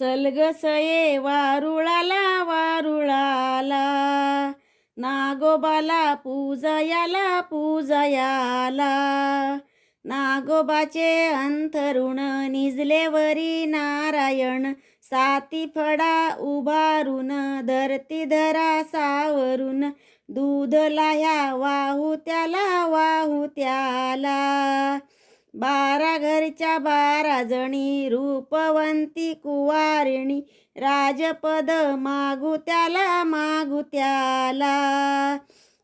चल ग सये वारुळाला वारुळाला. नागोबाला पूजयाला पूजयाला. नागोबाचे अंथरुण निजलेवरी नारायण. साती फडा उभारून धरती धरा सावरून. दूध लाह्या वाहू त्याला वाहू त्याला. बारा घरच्या बारा जणी रूपवंती कुवारिणी राजपद मागू त्याला मागू त्याला.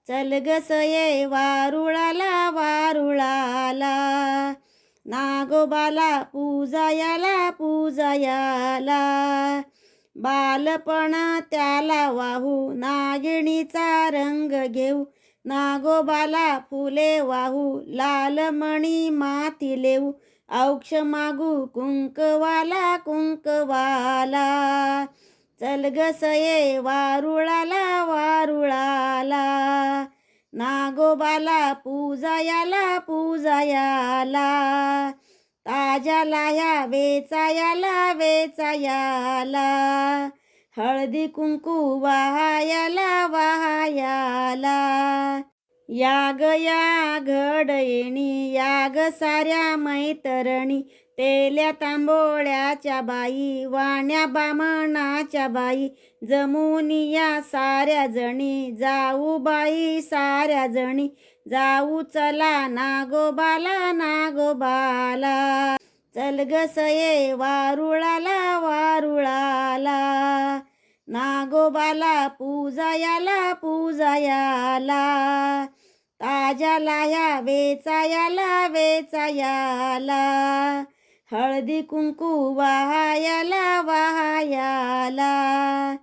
चल ग वारुळाला वारुळाला. नागोबाला पूजायाला पूजायाला. बालपण त्याला वाहू नागिणीचा रंग घेऊ. नागोबाला फुले वाहू लाल मणी माती लेऊ औक्ष मागू कुंकवाला कुंकवाला. चल ग वारुळाला वारुळाला. नागोबाला पूजायाला पूजायाला. ताजाला या वेचायाला वेचायाला. हळदी कुंकू वाहायाला वाहायाला याग या घडयणी याग साऱ्या मैतरणी तेल्या तांबोळ्याच्या बाई वाण्या बामणाच्या बाई जमुनिया साऱ्या जणी जाऊ बाई साऱ्या जणी जाऊ चला नागोबाला नागोबाला. चल ग सये वारुळाला वारुळाला. नागोबाला पूजायाला पूजायाला. ताजाला या वेचायाला वेचायाला. हळदी कुंकू वाहायाला वाहायाला.